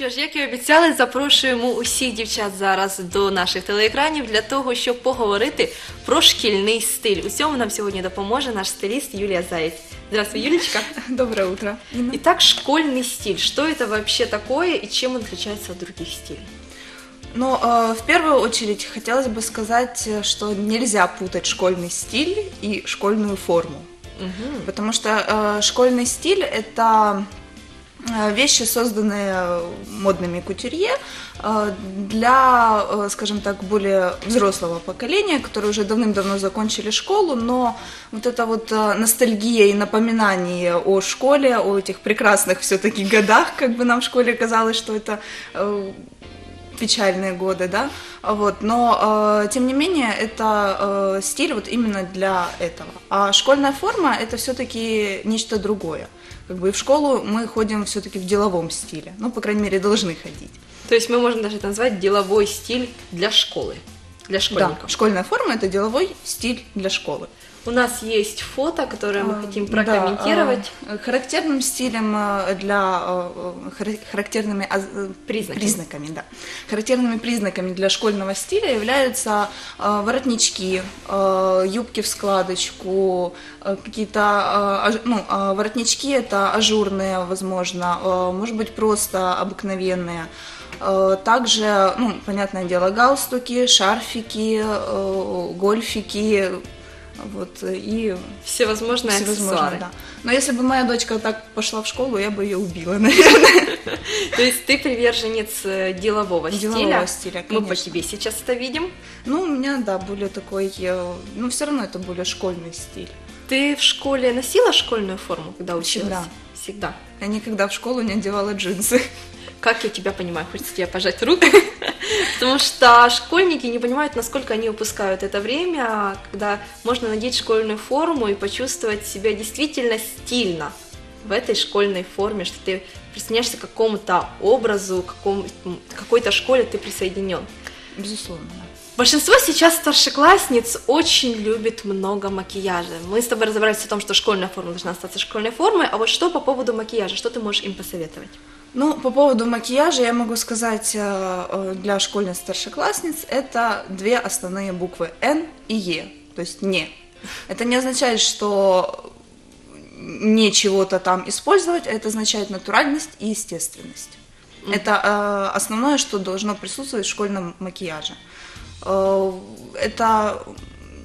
Що ж, як і обіцяли, запрошуємо усіх дівчат зараз до наших телеекранів для того, щоб поговорити про шкільний стиль. У цьому нам сьогодні допоможе наш стиліст Юлія Заєць. Здравствуй, Юлечка. Доброе утро. Инна. Итак, школьный стиль. Что это вообще такое и чем он отличается от других стилей? Ну, э, в первую очередь хотелось бы сказать, э, что нельзя путать школьный стиль и школьную форму. Потому что э, школьный стиль это э, вещи, созданные модными кутюрье э, для, э, скажем так, более взрослого поколения, которые уже давным-давно закончили школу, но вот эта вот э, ностальгия и напоминание о школе, о этих прекрасных все-таки годах, как бы нам в школе казалось, что это э, печальные годы, да, вот, но э, тем не менее это э, стиль вот именно для этого. А школьная форма это все-таки нечто другое. Как бы и в школу мы ходим все-таки в деловом стиле, ну, по крайней мере, должны ходить. То есть мы можем даже это назвать деловой стиль для школы, для школьников. Да, школьная форма это деловой стиль для школы. У нас есть фото, которое мы А, хотим да, прокомментировать. а, характерным стилем э, для хара- характерными Признаками. признаками, да. Характерными признаками для школьного стиля являются воротнички, юбки в складочку, какие-то ну, воротнички это ажурные, возможно, может быть просто обыкновенные. Также, ну, понятное дело, галстуки, шарфики, гольфики, вот, э, и Всевозможные всевозможные, аксессуары. да. Но если бы моя дочка так пошла в школу, я бы ее убила, наверное. То есть ты приверженец э, делового, Делового стиля. стиля, Мы по тебе сейчас это видим. Ну, у меня, да, более такой, э, ну, все равно это более школьный стиль. Ты в школе носила школьную форму, когда училась? Всегда. Всегда. Я никогда в школу не одевала джинсы. Как я тебя понимаю? Хочется тебе пожать руку. Потому что школьники не понимают, насколько они упускают это время, когда можно надеть школьную форму и почувствовать себя действительно стильно в этой школьной форме, что ты присоединяешься к какому-то образу, к какой-то школе ты присоединен. Безусловно. Большинство сейчас старшеклассниц очень любит много макияжа. Мы с тобой разобрались в том, что школьная форма должна остаться школьной формой, а вот что по поводу макияжа, что ты можешь им посоветовать? Ну, по поводу макияжа я могу сказать э, э, для школьных старшеклассниц это две основные буквы Н и Е, то есть не. Это не означает, что не чего-то там использовать, а это означает натуральность и естественность. Это э, основное, что должно присутствовать в школьном макияже. Э, это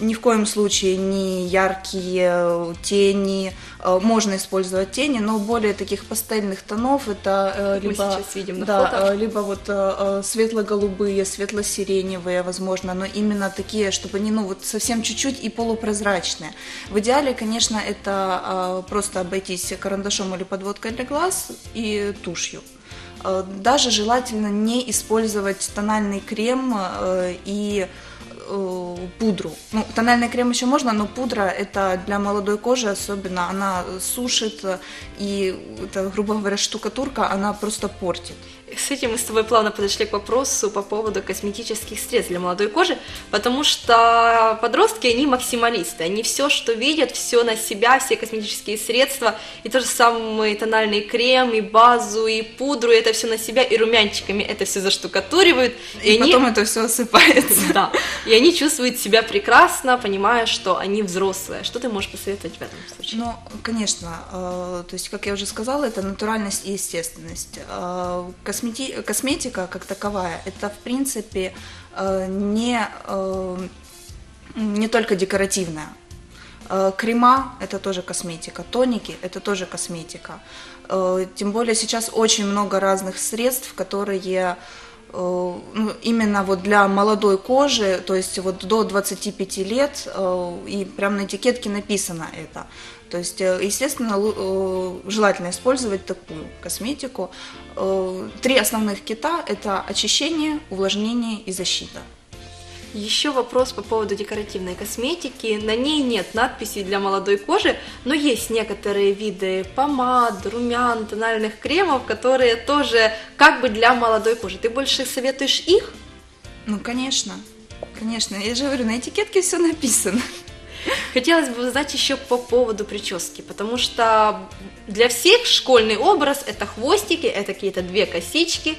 ни в коем случае не яркие тени, э, можно использовать тени, но более таких пастельных тонов это э, Мы либо сейчас видим на да, фото. э, либо вот светло-голубые, светло-сиреневые, возможно, но именно такие, чтобы они, ну, вот совсем чуть-чуть и полупрозрачные. В идеале, конечно, это просто обойтись карандашом или подводкой для глаз и тушью. Э, Даже желательно не использовать тональный крем э, и э, пудру. Ну, тональный крем еще можно, но пудра это для молодой кожи особенно, она сушит, и это, грубо говоря, штукатурка, она просто портит. С этим мы с тобой плавно подошли к вопросу по поводу косметических средств для молодой кожи, потому что подростки, они максималисты, они все, что видят, все на себя, все косметические средства, и то же самое тональный крем, и базу, и пудру, и это все на себя, и румянчиками это все заштукатуривают, И, они... потом это все осыпается. Да, и они чувствуют себя прекрасно, понимая, что они взрослые. Что ты можешь посоветовать в этом случае? Ну, конечно, э, то есть, как я уже сказала, это натуральность и естественность. Космети- косметика как таковая, это в принципе э, не, э, не только декоративная. Э, Крема – это тоже косметика, тоники – это тоже косметика. Тем более сейчас очень много разных средств, которые именно вот для молодой кожи, то есть вот до 25 лет, э, и прямо на этикетке написано это. То есть, э, естественно, э, желательно использовать такую косметику. Э, Три основных кита – это очищение, увлажнение и защита. Еще вопрос по поводу декоративной косметики. На ней нет надписей для молодой кожи, но есть некоторые виды помад, румян, тональных кремов, которые тоже как бы для молодой кожи. Ты больше советуешь их? Ну, конечно, конечно. Я же говорю, на этикетке все написано. Хотелось бы узнать еще по поводу прически, потому что для всех школьный образ это хвостики, это какие-то две косички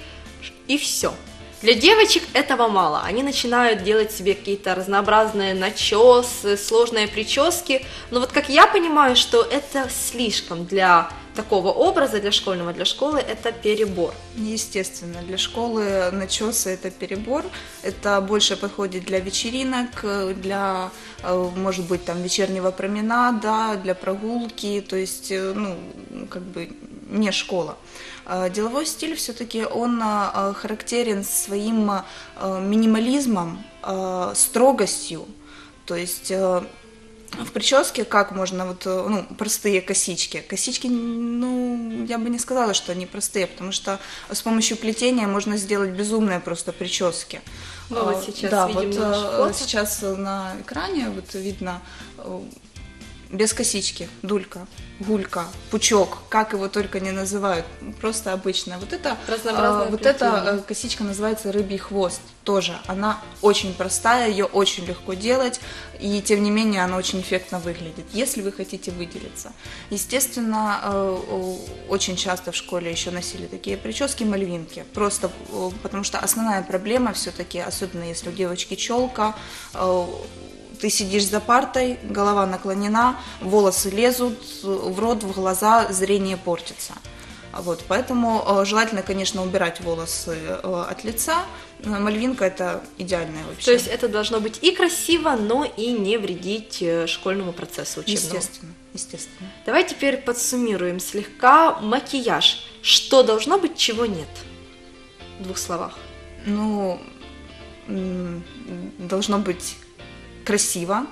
и все. Для девочек этого мало. Они начинают делать себе какие-то разнообразные начесы, сложные прически. Но вот как я понимаю, что это слишком для такого образа, для школьного, для школы, это перебор. Естественно, для школы начесы это перебор. Это больше подходит для вечеринок, для, э, может быть, там вечернего променада, для прогулки. То есть, э, ну, как бы не школа. Э, деловой стиль все-таки он э, характерен своим э, минимализмом, строгостью. То есть в прическе как можно вот, ну, простые косички. Косички, ну, я бы не сказала, что они простые, потому что с помощью плетения можно сделать безумные просто прически. Ну, вот сейчас да, видим вот сейчас на экране вот видно без косички, дулька, гулька, пучок, как его только не называют, просто обычная. Вот это, а, вот эта э, косичка называется рыбий хвост, тоже. Она очень простая, ее очень легко делать, и тем не менее она очень эффектно выглядит, если вы хотите выделиться. Естественно, э, очень часто в школе еще носили такие прически мальвинки, просто потому что основная проблема все-таки, особенно если у девочки челка, э, ты сидишь за партой, голова наклонена, волосы лезут в рот, в глаза, зрение портится. Вот, поэтому э, желательно, конечно, убирать волосы э, от лица. Мальвинка это идеальная вообще. То есть это должно быть и красиво, но и не вредить э, школьному процессу учебному. Естественно, естественно. Давай теперь подсуммируем слегка макияж. Что должно быть, чего нет? В двух словах. Ну, должно быть красиво,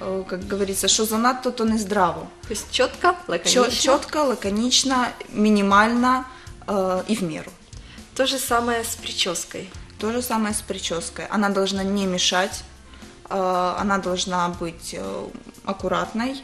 э, как говорится, що занадто, то не здраво. То есть четко, лаконично. Четко, лаконично, минимально э, и в меру. То же самое с прической. То же самое с прической. Она должна не мешать, э, она должна быть э, аккуратной,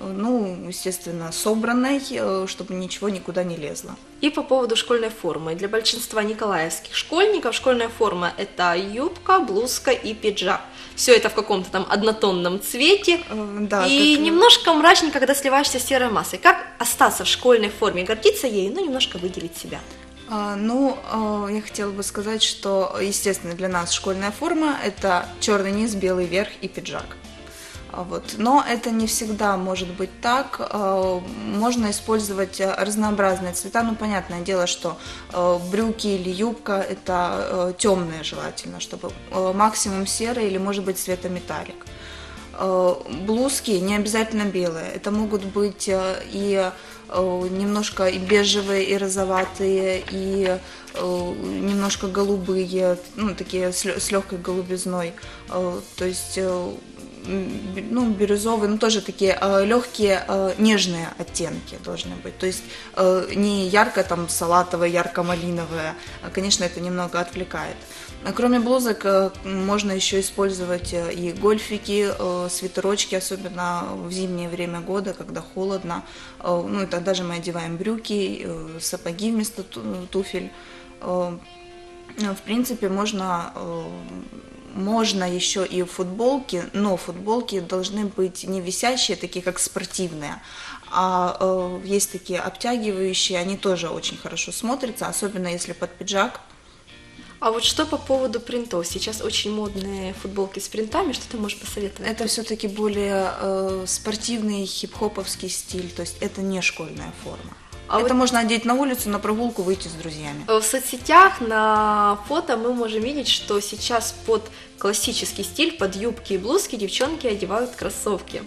ну, естественно, собранной, э, чтобы ничего никуда не лезло. И по поводу школьной формы. Для большинства николаевских школьников школьная форма – это юбка, блузка и пиджак. Все это в каком-то там однотонном цвете. Э, да, и так... немножко мрачненько, когда сливаешься с серой массой. Как остаться в школьной форме, гордиться ею, но немножко выделить себя? А, ну, я хотела бы сказать, что, естественно, для нас школьная форма – это черный низ, белый верх и пиджак. А вот. Но это не всегда может быть так. А, можно использовать разнообразные цвета. Ну, понятное дело, что а, брюки или юбка – это темные желательно, чтобы максимум серый или, может быть, цвета металлик. Блузки не обязательно белые. Это могут быть и немножко и бежевые, и розоватые, и немножко голубые, ну, такие с легкой голубизной. То есть ну, бирюзовые, ну, тоже такие э, легкие, э, нежные оттенки должны быть. То есть э, не ярко там салатовые, ярко-малиновые. А, конечно, это немного отвлекает. А кроме блузок можно еще использовать и гольфики, свитерочки, особенно в зимнее время года, когда холодно. Ну, и тогда же мы одеваем брюки, сапоги вместо туфель. В принципе, можно можно еще и футболки, но футболки должны быть не висящие, такие как спортивные, а э, есть такие обтягивающие, они тоже очень хорошо смотрятся, особенно если под пиджак. А вот что по поводу принтов? Сейчас очень модные футболки с принтами, что ты можешь посоветовать? Это все-таки более э, спортивный хип-хоповский стиль, то есть это не школьная форма. А это вот... можно одеть на улицу, на прогулку, выйти с друзьями. В соцсетях на фото мы можем видеть, что сейчас под классический стиль, под юбки и блузки девчонки одевают кроссовки.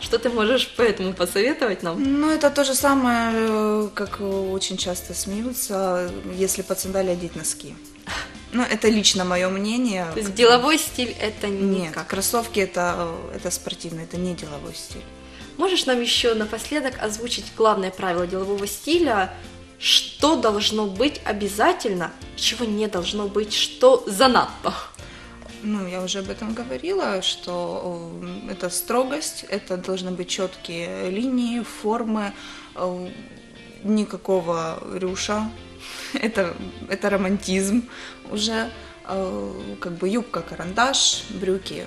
Что ты можешь по этому посоветовать нам? Ну, это то же самое, э, как очень часто смеются, если под сандали одеть носки. Ну, это лично мое мнение. То есть деловой стиль это не Нет, кроссовки это, это спортивный, это не деловой стиль. Можешь нам еще напоследок озвучить главное правило делового стиля, что должно быть обязательно, чего не должно быть, что занадто? Ну, я уже об этом говорила, что э, это строгость, это должны быть четкие линии, формы, э, никакого рюша, это, это романтизм уже, э, как бы юбка, карандаш, брюки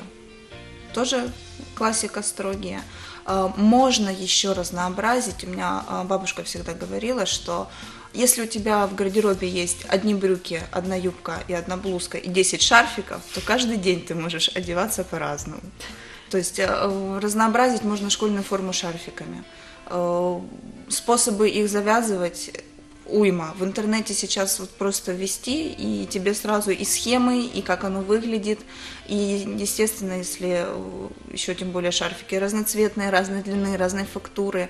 тоже классика строгие. Э, можно еще разнообразить. У меня э, бабушка всегда говорила, что если у тебя в гардеробе есть одни брюки, одна юбка и одна блузка и 10 шарфиков, то каждый день ты можешь одеваться по-разному. То есть э, разнообразить можно школьную форму шарфиками. Способы их завязывать уйма. В интернете сейчас вот просто ввести, и тебе сразу и схемы, и как оно выглядит. И, естественно, если э, еще тем более шарфики разноцветные, разной длины, разной фактуры,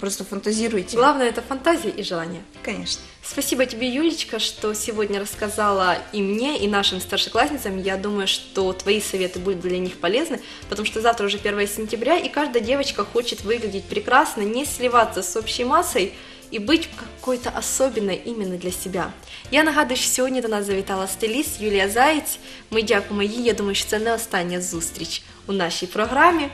просто фантазируйте. Главное это фантазия и желание. Конечно. Спасибо тебе, Юлечка, что сегодня рассказала и мне, и нашим старшеклассницам. Я думаю, что твои советы будут для них полезны, потому что завтра уже 1 сентября, и каждая девочка хочет выглядеть прекрасно, не сливаться с общей массой, і бути какой-то особенной именно для себя. Я нагадую, що сьогодні до нас завітала стиліст Юлія Заєць. Ми дякуємо їй. Я думаю, що це не остання зустріч у нашій програмі.